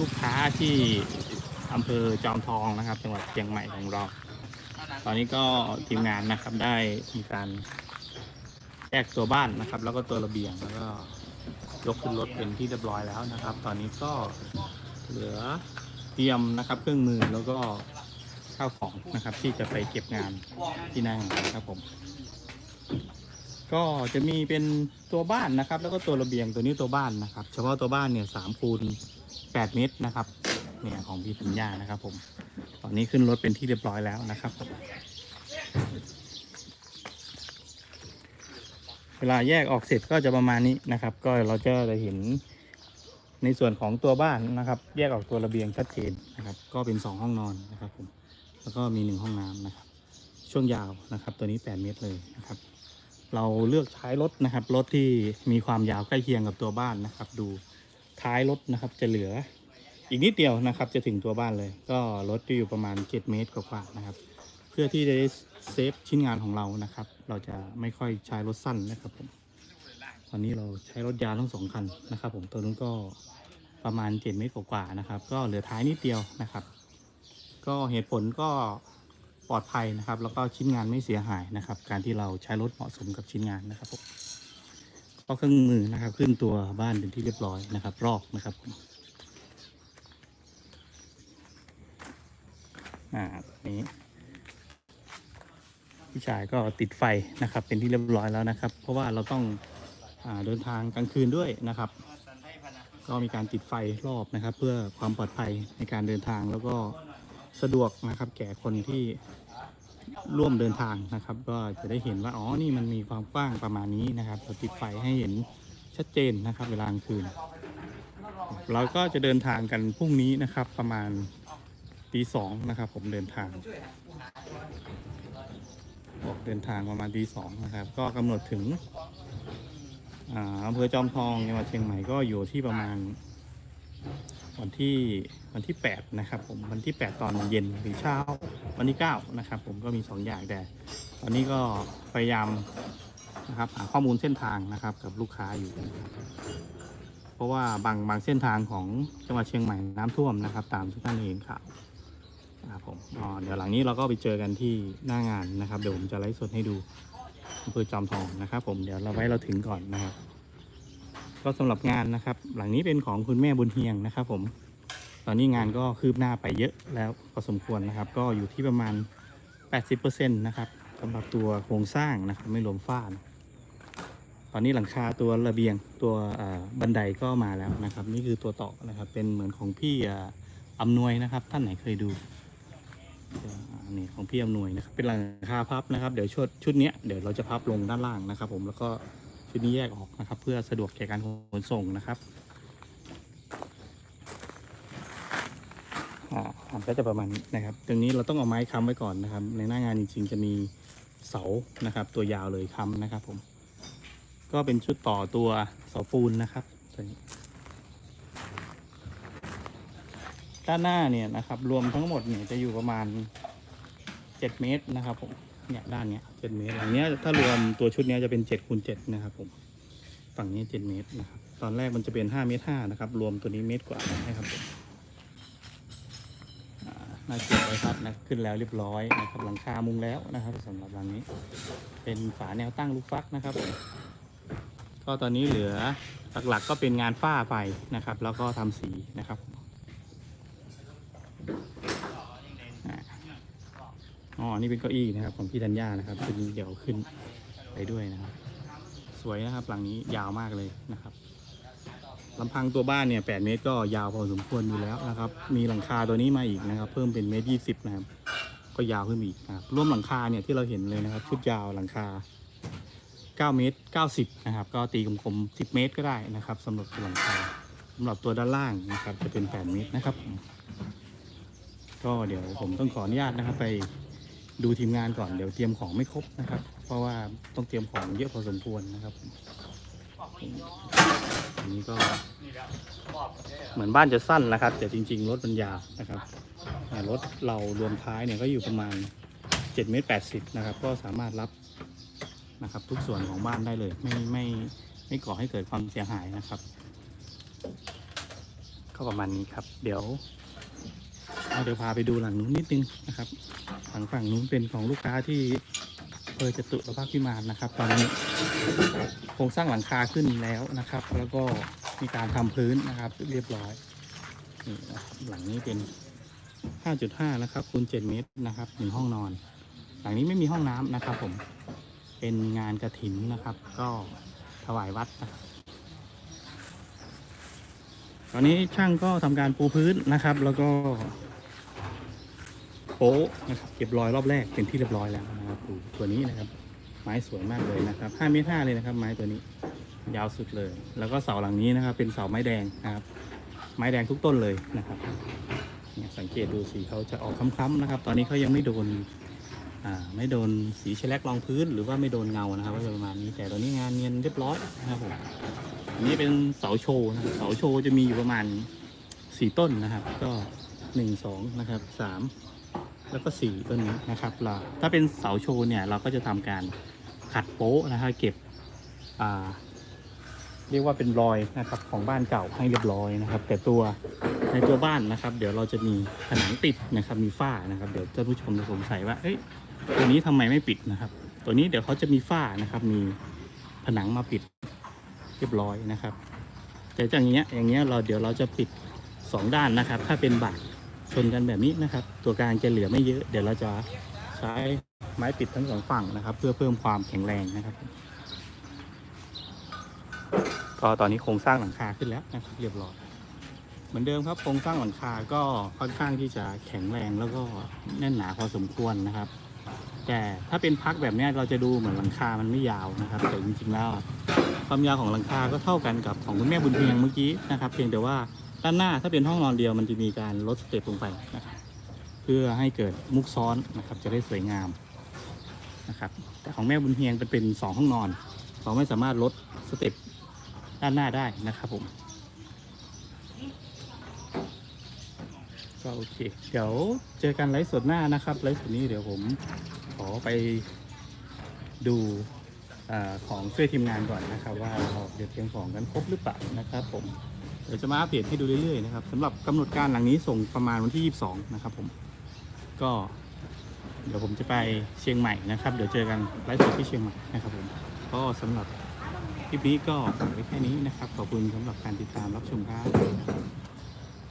ลูกค้าที่อำเภอจอมทองนะครับ จังหวัดเชียงใหม่ของเรา ตอนนี้ก็ทีมงานนะครับได้มีการแยกตัวบ้านนะครับ แล้วก็ตัวระเบียงแล้วก็ยกขึ้นรถเป็นที่เรียบร้อยแล้วนะครับ ตอนนี้ก็เหลือเตรียมนะครับ เครื่องมือแล้วก็ข้าวของนะครับ ที่จะไปเก็บงานที่นั่งนะครับผม ก็จะมีเป็นตัวบ้านนะครับ แล้วก็ตัวระเบียงตัวนี้ตัวบ้านนะครับ เฉพาะตัวบ้านเนี่ยสามคูณ แปดเมตรนะครับเนี่ยของพี่ธัญญานะครับ ผม ตอนนี้ขึ้นรถเป็นที่เรียบร้อยแล้วนะครับ เวลาแยกออกเสร็จก็จะประมาณนี้นะครับ ก็เราจะได้เห็นในส่วนของตัวบ้านนะครับ แยกออกตัวระเบียงชัดเจนนะครับ ก็เป็นสองห้องนอนนะครับผมแล้วก็มีหนึ่งห้องน้ำนะครับ ช่วงยาวนะครับ ตัวนี้แปดเมตรเลยนะครับ เราเลือกใช้รถนะครับรถที่มีความยาวใกล้เคียงกับตัวบ้านนะครับ ดู ท้ายรถนะครับจะเหลืออีกนิดเดียวนะครับ จะถึงตัวบ้านเลย ก็รถจะอยู่ประมาณ 7 เมตรกว่าๆนะครับ เพื่อที่จะได้เซฟชิ้นงานของเรานะครับ เราจะไม่ค่อยใช้รถสั้นนะครับผมตอนนี้เราใช้รถยาวทั้งสองคันนะครับ ผมตัวนู้นก็ประมาณ 7 เมตรกว่าๆนะครับ ก็เหลือท้ายนิดเดียวนะครับ ก็เหตุผลก็ปลอดภัยนะครับ แล้วก็ชิ้นงานไม่เสียหายนะครับ การที่เราใช้รถเหมาะสมกับชิ้นงานนะครับผม ก็เครื่องมือนะครับ ขึ้นตัวบ้านเป็นที่เรียบร้อยนะครับ รอกนะครับอ่าตอนนี้พี่ชายก็ติดไฟนะครับ เป็นที่เรียบร้อยแล้วนะครับ เพราะว่าเราต้องอาเดินทางกลางคืนด้วยนะครับ ก็มีการติดไฟรอบนะครับ เพื่อความปลอดภัยในการเดินทางแล้วก็สะดวกนะครับ แก่คนที่ ร่วมเดินทางนะครับ ก็จะได้เห็นว่าอ๋อนี่มันมีความกว้างประมาณนี้นะครับเราติดไฟให้เห็นชัดเจนนะครับ เวลากลางคืน เราก็จะเดินทางกันพรุ่งนี้นะครับ ประมาณตีสองนะครับ ผมเดินทางออกเดินทางประมาณตีสองนะครับ ก็กำหนดถึงอ่าอำเภอจอมทองจังหวัดเชียงใหม่ก็อยู่ที่ประมาณ วันที่วันที่ 8 นะครับผมวันที่ 8 ตอนเย็นหรือเช้าวันที่ 9 นะครับ ผมก็มี 2 อย่างแต่ ตอนนี้ก็พยายามนะครับหาข้อมูลเส้นทางนะครับกับลูกค้าอยู่ เพราะว่าบางบางเส้นทางของจังหวัดเชียงใหม่น้ำท่วมนะครับ ตามที่ท่านเห็นข่าวนะครับผมอ๋อเดี๋ยวหลังนี้เราก็ไปเจอกันที่หน้างานนะครับ เดี๋ยวผมจะไลฟ์สดให้ดูอำเภอจอมทองนะครับ ผมเดี๋ยวเราไว้เราถึงก่อนนะครับ ก็สำหรับงานนะครับ หลังนี้เป็นของคุณแม่บุญเฮียงนะครับ ผม ตอนนี้งานก็คืบหน้าไปเยอะแล้วพอสมควรนะครับ ก็อยู่ที่ประมาณ 80%นะครับสำหรับตัวโครงสร้างนะครับไม่รวมฝ้านะตอนนี้หลังคาตัวระเบียงตัวบันไดก็มาแล้วนะครับ นี่คือตัวต่อนะครับ เป็นเหมือนของพี่อ่ออำนวยนะครับ ท่านไหนเคยดูนี่ของพี่อำนวยนะครับ เป็นหลังคาพับนะครับ เดี๋ยวชุดชุดนี้เดี๋ยวเราจะพับลงด้านล่างนะครับ ผมแล้วก็ ชุดนี้แยกออกนะครับ เพื่อสะดวกแก่การขนส่งนะครับอ่ามันก็จะประมาณนี้นะครับ ตรงนี้เราต้องเอาไม้ค้ำไว้ก่อนนะครับ ในหน้างานจริงๆ จะมีเสานะครับ ตัวยาวเลยค้ำนะครับผม ก็เป็นชุดต่อตัวเสาปูนนะครับตัวนี้ด้านหน้าเนี่ยนะครับ รวมทั้งหมดเนี่ยจะอยู่ประมาณ 7 เมตรนะครับผม เนี่ยด้านเนี้ยเจ็ดเมตรหลังเนี้ยถ้ารวมตัวชุดเนี้ยจะเป็นเจ็ดคูณเจ็ดนะครับผมฝั่งนี้เจ็ดเมตรนะครับตอนแรกมันจะเป็นห้าเมตรห้านะครับรวมตัวนี้เมตรกว่านะครับผมอ่าหน้าเก็บไว้ครับนะขึ้นแล้วเรียบร้อยนะครับหลังคามุงแล้วนะครับสำหรับหลังนี้ เป็นฝาแนวตั้งลูกฟักนะครับผมก็ตอนนี้เหลือหลักๆก็เป็นงานฝ้าไปนะครับ แล้วก็ทำสีนะครับอ่า อ๋อนี่เป็นเก้าอี้นะครับของพี่ธัญญานะครับเป็นเดี๋ยวขึ้นไปด้วยนะครับ สวยนะครับ หลังนี้ยาวมากเลยนะครับลำพังตัวบ้านเนี่ยแปดเมตรก็ยาวพอสมควรอยู่แล้วนะครับ มีหลังคาตัวนี้มาอีกนะครับ เพิ่มเป็นเมตรยี่สิบนะครับ ก็ยาวขึ้นอีกนะครับร่วมหลังคาเนี่ยที่เราเห็นเลยนะครับ ชุดยาวหลังคาเก้าเมตรเก้าสิบนะครับ ก็ตีกลมๆสิบเมตรก็ได้นะครับสำหรับตัวหลังคาสำหรับตัวด้านล่างนะครับ จะเป็นแปดเมตรนะครับ ก็เดี๋ยวผมต้องขออนุญาตนะครับไป ดูทีมงานก่อนเดี๋ยวเตรียมของไม่ครบนะครับ เพราะว่าต้องเตรียมของเยอะพอสมควรนะครับอันนี้ก็เหมือนบ้านจะสั้นนะครับ แต่จริง ๆ รถมันยาวนะครับรถเรารวมท้ายเนี่ยก็อยู่ประมาณ7เมตร80นะครับ ก็สามารถรับนะครับ ทุกส่วนของบ้านได้เลย ไม่ไม่ไม่ก่อให้เกิดความเสียหายนะครับก็ประมาณนี้ครับ เดี๋ยว เอาเดี๋ยวพาไปดูหลังนู้นนิดนึงนะครับ หลังฝั่งนู้นเป็นของลูกค้าที่อำเภอจตุรพักษ์พิมานนะครับ ตอนนี้โครงสร้างหลังคาขึ้นแล้วนะครับ แล้วก็มีการทำพื้นนะครับ เรียบร้อยนี่นะครับหลังนี้เป็น 5.5 นะครับคูณ7เมตรนะครับหนึ่งห้องนอน หลังนี้ไม่มีห้องน้ำนะครับ ผมเป็นงานกระถินนะครับ ก็ถวายวัดนะครับตอนนี้ช่างก็ทำการปูพื้นนะครับ แล้วก็ โป๊ะนะครับเก็บรอยรอบแรกเป็นที่เรียบร้อยแล้วนะครับดูตัวนี้นะครับ ไม้สวยมากเลยนะครับ5เมตร5เลยนะครับ ไม้ตัวนี้ยาวสุดเลย แล้วก็เสาหลังนี้นะครับ เป็นเสาไม้แดงนะครับ ไม้แดงทุกต้นเลยนะครับเนี่ยสังเกตดูสีเขาจะออกคล้ำๆนะครับ ตอนนี้เขายังไม่โดนอ่าไม่โดนสีเชลแลกรองพื้น หรือว่าไม่โดนเงานะครับก็จะประมาณนี้แต่ตอนนี้งานเนียนเรียบร้อยนะครับผมอันนี้เป็นเสาโชว์นะครับเสาโชว์จะมีอยู่ประมาณสี่ต้นนะครับ ก็หนึ่งสองนะครับสาม แล้วก็สี่ต้นนี้นะครับเราถ้าเป็นเสาโชว์เนี่ยเราก็จะทำการขัดโป๊ะนะครับเก็บอ่าเรียกว่าเป็นรอยนะครับของบ้านเก่าให้เรียบร้อยนะครับ แต่ตัวในตัวบ้านนะครับ เดี๋ยวเราจะมีผนังติดนะครับมีฝ้านะครับ เดี๋ยวท่านผู้ชมจะสงสัยว่าเอ้ยตัวนี้ทำไมไม่ปิดนะครับ ตัวนี้เดี๋ยวเขาจะมีฝ้านะครับ มีผนังมาปิดเรียบร้อยนะครับ แต่อย่างเงี้ยอย่างเงี้ยเราเดี๋ยวเราจะปิดสองด้านนะครับ ถ้าเป็นบาดช นกันแบบนี้นะครับ ตัวกลางจะเหลือไม่เยอะ เดี๋ยวเราจะใช้ไม้ปิดทั้งสองฝั่งนะครับ เพื่อเพิ่มความแข็งแรงนะครับก็ตอนนี้โครงสร้างหลังคาขึ้นแล้วนะครับเรียบร้อยเหมือนเดิมครับโครงสร้างหลังคาก็ค่อนข้างที่จะแข็งแรงแล้วก็แน่นหนาพอสมควรนะครับ แต่ถ้าเป็นพักแบบนี้เราจะดูเหมือนหลังคามันไม่ยาวนะครับ แต่จริงๆแล้วความยาวของหลังคาก็เท่ากันกับของคุณแม่บุญเพียงเมื่อกี้นะครับ เพียงแต่ว่า ด้านหน้าถ้าเป็นห้องนอนเดียวมันจะมีการลดสเต็ปลงไปนะครับเพื่อให้เกิดมุกซ้อนนะครับจะได้สวยงามนะครับแต่ของแม่บุญเพียงเป็นเป็นสองห้องนอน เราไม่สามารถลดสเต็ปด้านหน้าได้นะครับผมก็โอเค เดี๋ยวเจอกันไลฟ์สดหน้านะครับไลฟ์สดนี้เดี๋ยวผมขอไปดูอของช่วยทีมงานก่อนนะครับ ว่าเราเดี๋ยวเตรียมของกันครบหรือเปล่านะครับผม เดี๋ยวจะมาอัปเดตให้ดูเรื่อยๆนะครับสำหรับกำหนดการหลังนี้ส่งประมาณวันที่ 22 นะครับผม ก็เดี๋ยวผมจะไปเชียงใหม่นะครับ เดี๋ยวเจอกันไลฟ์สดที่เชียงใหม่นะครับผม ก็สำหรับคลิปนี้ก็ฝากไว้แค่นี้นะครับ ขอบคุณสำหรับการติดตามรับชมครับ